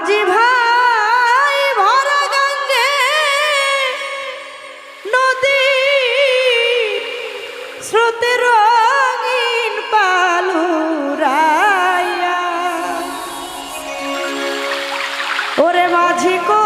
বুঝি ভাই ভরা গঙ্গে নদী স্রোতে রঙিন পালুরাইয়া। ওরে মাঝি কো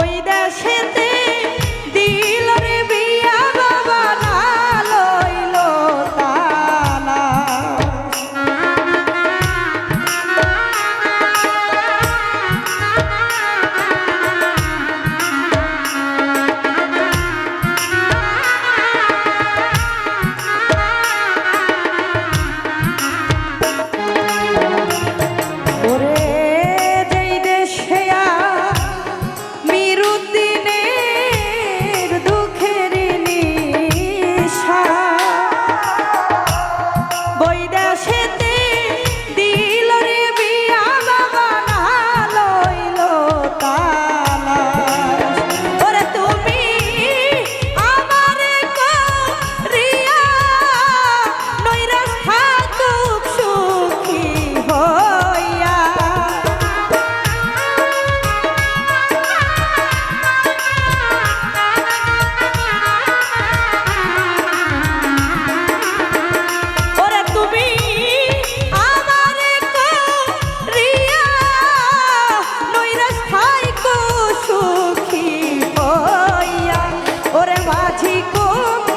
বই দেশেতে দিল ওরে মাঝি